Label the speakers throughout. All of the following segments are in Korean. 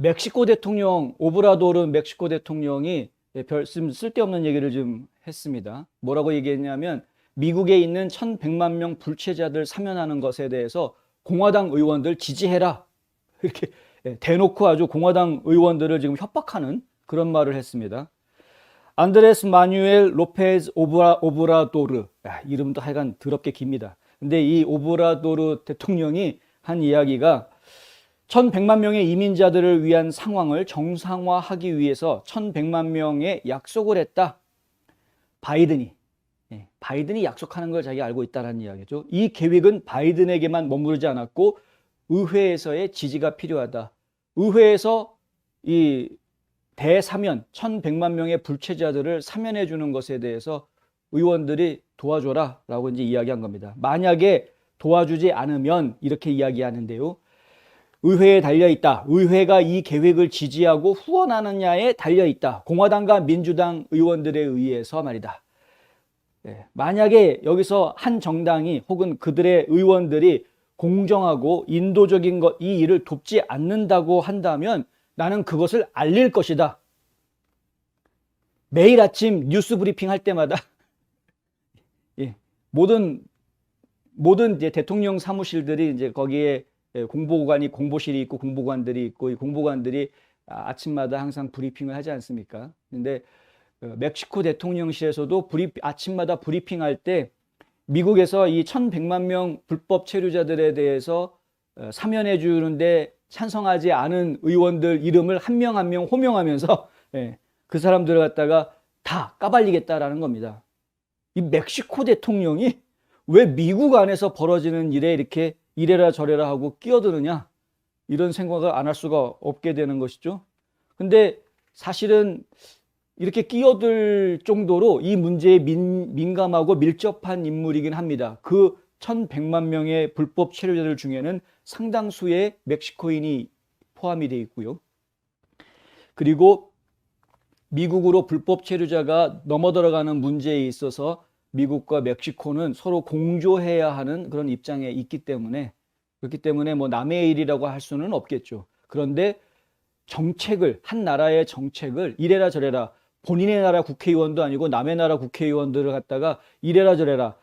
Speaker 1: 멕시코 대통령 오브라도르 멕시코 대통령이 예, 별 쓸- 쓸데없는 얘기를 좀 했습니다. 뭐라고 얘기했냐면 미국에 있는 1,100만 명 불체자들 사면하는 것에 대해서 공화당 의원들 지지해라. 이렇게 예, 대놓고 아주 공화당 의원들을 지금 협박하는 그런 말을 했습니다. 안드레스 마뉴엘 로페즈 오브라, 오브라도르. 야, 이름도 하여간 더럽게 깁니다. 근데 이 오브라도르 대통령이 한 이야기가 1100만 명의 이민자들을 위한 상황을 정상화하기 위해서 1100만 명의 약속을 했다. 바이든이. 예, 바이든이 약속하는 걸 자기가 알고 있다는 이야기죠. 이 계획은 바이든에게만 머무르지 않았고 의회에서의 지지가 필요하다. 의회에서 이 대사면 1100만 명의 불체자들을 사면해 주는 것에 대해서 의원들이 도와줘라 라고 이제 이야기한 겁니다. 만약에 도와주지 않으면 이렇게 이야기하는데요. 의회에 달려 있다. 의회가 이 계획을 지지하고 후원하느냐에 달려 있다. 공화당과 민주당 의원들에 의해서 말이다. 예, 만약에 여기서 한 정당이 혹은 그들의 의원들이 공정하고 인도적인 것, 이 일을 돕지 않는다고 한다면 나는 그것을 알릴 것이다. 매일 아침 뉴스 브리핑 할 때마다 예, 모든 모든 이제 대통령 사무실들이 이제 거기에 예, 공보관이 공보실이 있고 공보관들이 있고 이 공보관들이 아, 아침마다 항상 브리핑을 하지 않습니까? 근데 어, 멕시코 대통령실에서도 브리, 아침마다 브리핑할 때 미국에서 이 1100만 명 불법 체류자들에 대해서 어, 사면해 주는데 찬성하지 않은 의원들 이름을 한 명 한명 호명하면서 예, 그 사람들을 갖다가 다 까발리겠다라는 겁니다. 이 멕시코 대통령이 왜 미국 안에서 벌어지는 일에 이렇게 이래라 저래라 하고 끼어드느냐 이런 생각을 안 할 수가 없게 되는 것이죠. 근데 사실은 이렇게 끼어들 정도로 이 문제에 민, 민감하고 밀접한 인물이긴 합니다. 그 1100만 명의 불법 체류자들 중에는 상당수의 멕시코인이 포함이 되어 있고요. 그리고 미국으로 불법 체류자가 넘어 들어가는 문제에 있어서 미국과 멕시코는 서로 공조해야 하는 그런 입장에 있기 때문에 그렇기 때문에 뭐 남의 일이라고 할 수는 없겠죠. 그런데 정책을 한 나라의 정책을 이래라 저래라 본인의 나라 국회의원도 아니고 남의 나라 국회의원들을 갖다가 이래라 저래라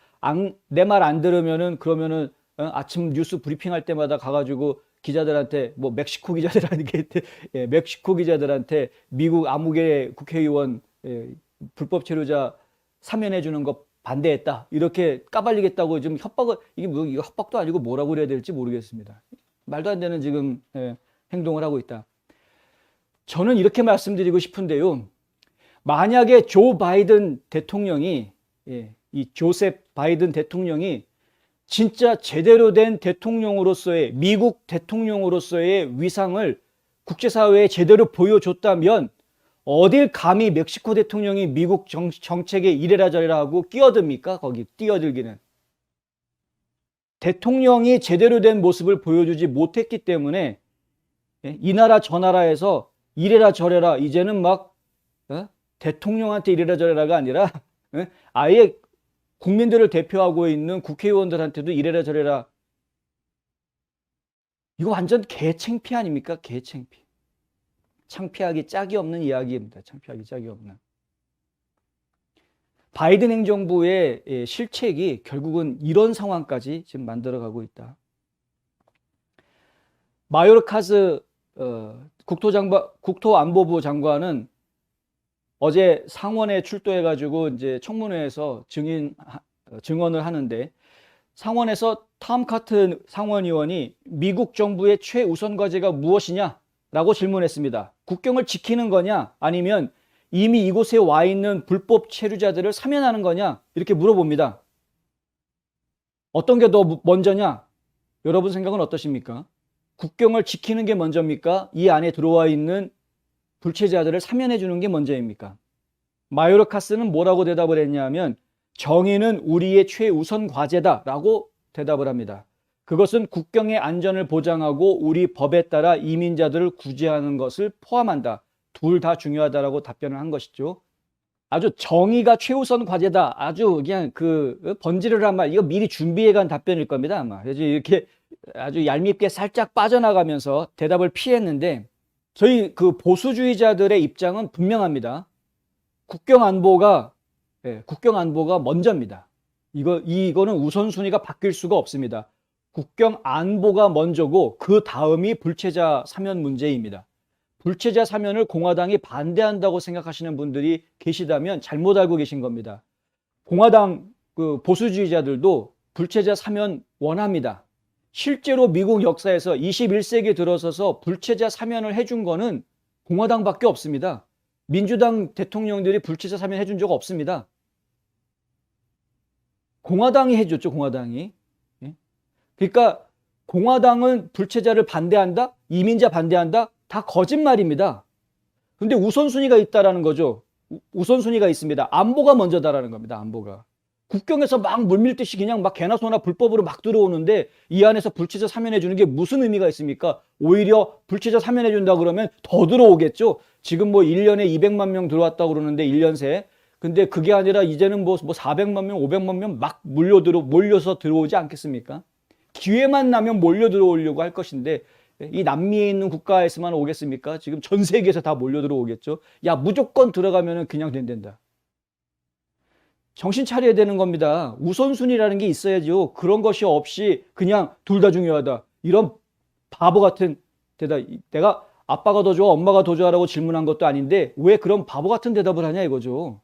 Speaker 1: 내 말 안 들으면은 그러면은 어, 아침 뉴스 브리핑할 때마다 가가지고 기자들한테 뭐 멕시코 기자들한테 예, 멕시코 기자들한테 미국 아무개 국회의원 예, 불법 체류자 사면해 주는 거 반대했다 이렇게 까발리겠다고 지금 협박을 이게 뭐 이거 협박도 아니고 뭐라고 그래야 될지 모르겠습니다. 말도 안 되는 지금 예, 행동을 하고 있다. 저는 이렇게 말씀드리고 싶은데요. 만약에 조 바이든 대통령이 예, 이 조셉 바이든 대통령이 진짜 제대로 된 대통령으로서의 미국 대통령으로서의 위상을 국제사회에 제대로 보여줬다면 어딜 감히 멕시코 대통령이 미국 정, 정책에 이래라 저래라 하고 끼어듭니까? 거기 뛰어들기는. 대통령이 제대로 된 모습을 보여주지 못했기 때문에 예, 이 나라 저 나라에서 이래라 저래라 이제는 막 어? 대통령한테 이래라 저래라가 아니라 예? 아예 국민들을 대표하고 있는 국회의원들한테도 이래라 저래라 이거 완전 개창피 아닙니까? 개창피. 창피하기 짝이 없는 이야기입니다. 창피하기 짝이 없는. 바이든 행정부의 예, 실책이 결국은 이런 상황까지 지금 만들어가고 있다. 마요르카스 어, 국토장관, 국토안보부 장관은 어제 상원에 출두해가지고 이제 청문회에서 증인 어, 증언을 하는데 상원에서 탐 카튼 상원의원이 미국 정부의 최우선 과제가 무엇이냐 라고 질문했습니다. 국경을 지키는 거냐 아니면 이미 이곳에 와 있는 불법 체류자들을 사면하는 거냐 이렇게 물어봅니다. 어떤 게 더 먼저냐? 여러분 생각은 어떠십니까? 국경을 지키는 게 먼저입니까? 이 안에 들어와 있는 불체자들을 사면해 주는 게 먼저입니까? 마요르카스는 뭐라고 대답을 했냐면 정의는 우리의 최우선 과제다라고 대답을 합니다. 그것은 국경의 안전을 보장하고 우리 법에 따라 이민자들을 구제하는 것을 포함한다. 둘 다 중요하다라고 답변을 한 것이죠. 아주 정의가 최우선 과제다. 아주 그냥 그 번지르르한 말 이거 미리 준비해 간 답변일 겁니다. 아마. 그래서 이렇게 아주 얄밉게 살짝 빠져나가면서 대답을 피했는데 저희 그 보수주의자들의 입장은 분명합니다. 국경 안보가 예, 국경 안보가 먼저입니다. 이거 이거는 우선순위가 바뀔 수가 없습니다. 국경 안보가 먼저고 그 다음이 불체자 사면 문제입니다. 불체자 사면을 공화당이 반대한다고 생각하시는 분들이 계시다면 잘못 알고 계신 겁니다. 공화당 그 보수주의자들도 불체자 사면 원합니다. 실제로 미국 역사에서 21세기 들어서서 불체자 사면을 해준 거는 공화당밖에 없습니다. 민주당 대통령들이 불체자 사면 해준 적 없습니다. 공화당이 해줬죠, 공화당이. 예? 그러니까 공화당은 불체자를 반대한다? 이민자 반대한다? 다 거짓말입니다. 근데 우선순위가 있다라는 거죠. 우- 우선순위가 있습니다. 안보가 먼저다라는 겁니다. 안보가. 국경에서 막 물밀듯이 그냥 막 개나 소나 불법으로 막 들어오는데 이 안에서 불체자 사면해 주는 게 무슨 의미가 있습니까? 오히려 불체자 사면해 준다 그러면 더 들어오겠죠. 지금 뭐 1년에 200만 명 들어왔다고 그러는데 1년 새. 근데 그게 아니라 이제는 뭐, 뭐 400만 명, 500만 명막 몰려 들어 몰려서 들어오지 않겠습니까? 기회만 나면 몰려 들어오려고 할 것인데 이 남미에 있는 국가에서만 오겠습니까? 지금 전 세계에서 다 몰려 들어오겠죠. 야, 무조건 들어가면은 그냥 된다. 정신 차려야 되는 겁니다. 우선순위라는 게 있어야죠. 그런 것이 없이 그냥 둘 다 중요하다. 이런 바보 같은 대답. 내가 아빠가 더 좋아, 엄마가 더 좋아라고 질문한 것도 아닌데 왜 그런 바보 같은 대답을 하냐 이거죠.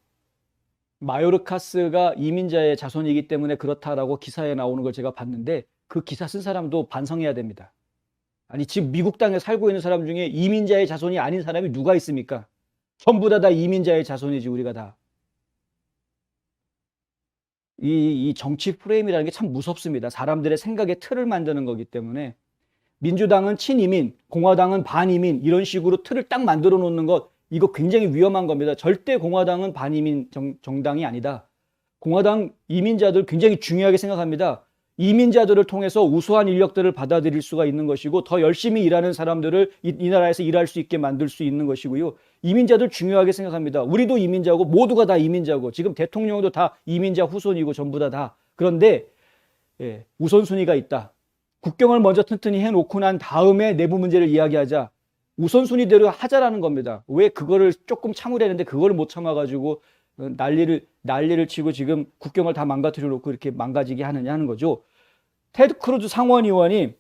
Speaker 1: 마요르카스가 이민자의 자손이기 때문에 그렇다라고 기사에 나오는 걸 제가 봤는데 그 기사 쓴 사람도 반성해야 됩니다. 아니 지금 미국 땅에 살고 있는 사람 중에 이민자의 자손이 아닌 사람이 누가 있습니까? 전부 다 다 이민자의 자손이지 우리가 다. 이, 이 정치 프레임이라는 게 참 무섭습니다. 사람들의 생각의 틀을 만드는 거기 때문에 민주당은 친이민, 공화당은 반이민 이런 식으로 틀을 딱 만들어 놓는 것 이거 굉장히 위험한 겁니다. 절대 공화당은 반이민 정, 정당이 아니다. 공화당 이민자들 굉장히 중요하게 생각합니다. 이민자들을 통해서 우수한 인력들을 받아들일 수가 있는 것이고 더 열심히 일하는 사람들을 이, 이 나라에서 일할 수 있게 만들 수 있는 것이고요. 이민자들 중요하게 생각합니다. 우리도 이민자고 모두가 다 이민자고 지금 대통령도 다 이민자 후손이고 전부 다 다. 그런데 예, 우선순위가 있다. 국경을 먼저 튼튼히 해놓고 난 다음에 내부 문제를 이야기하자. 우선순위대로 하자라는 겁니다. 왜 그거를 조금 참으려는데 그걸 못 참아가지고 어, 난리를 난리를 치고 지금 국경을 다 망가뜨려 놓고 이렇게 망가지게 하느냐 하는 거죠. 테드 크루즈 상원 의원이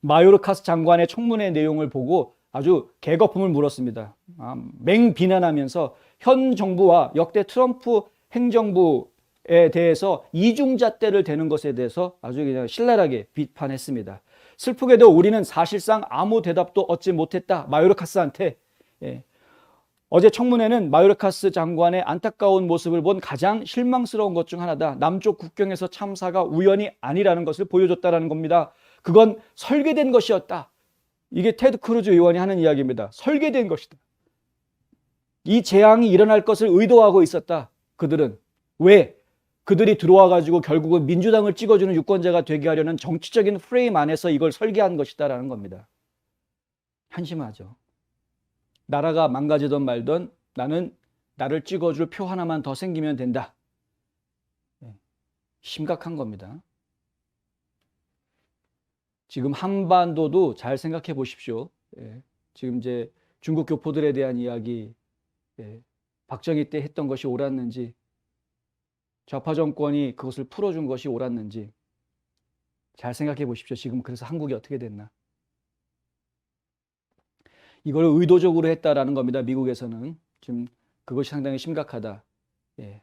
Speaker 1: 마요르카스 장관의 청문회 내용을 보고 아주 개거품을 물었습니다. 아, 맹 비난하면서 현 정부와 역대 트럼프 행정부에 대해서 이중잣대를 대는 것에 대해서 아주 그냥 신랄하게 비판했습니다. 슬프게도 우리는 사실상 아무 대답도 얻지 못했다. 마요르카스한테. 예. 어제 청문회는 마요르카스 장관의 안타까운 모습을 본 가장 실망스러운 것 중 하나다. 남쪽 국경에서 참사가 우연이 아니라는 것을 보여줬다라는 겁니다. 그건 설계된 것이었다. 이게 테드 크루즈 의원이 하는 이야기입니다. 설계된 것이다. 이 재앙이 일어날 것을 의도하고 있었다. 그들은 왜? 그들이 들어와 가지고 결국은 민주당을 찍어주는 유권자가 되게 하려는 정치적인 프레임 안에서 이걸 설계한 것이다라는 겁니다. 한심하죠. 나라가 망가지던 말던 나는 나를 찍어줄 표 하나만 더 생기면 된다. 예, 심각한 겁니다. 지금 한반도도 잘 생각해 보십시오. 예, 지금 이제 중국 교포들에 대한 이야기, 예, 박정희 때 했던 것이 옳았는지, 좌파 정권이 그것을 풀어준 것이 옳았는지, 잘 생각해 보십시오. 지금 그래서 한국이 어떻게 됐나. 이걸 의도적으로 했다라는 겁니다. 미국에서는 지금 그것이 상당히 심각하다. 예.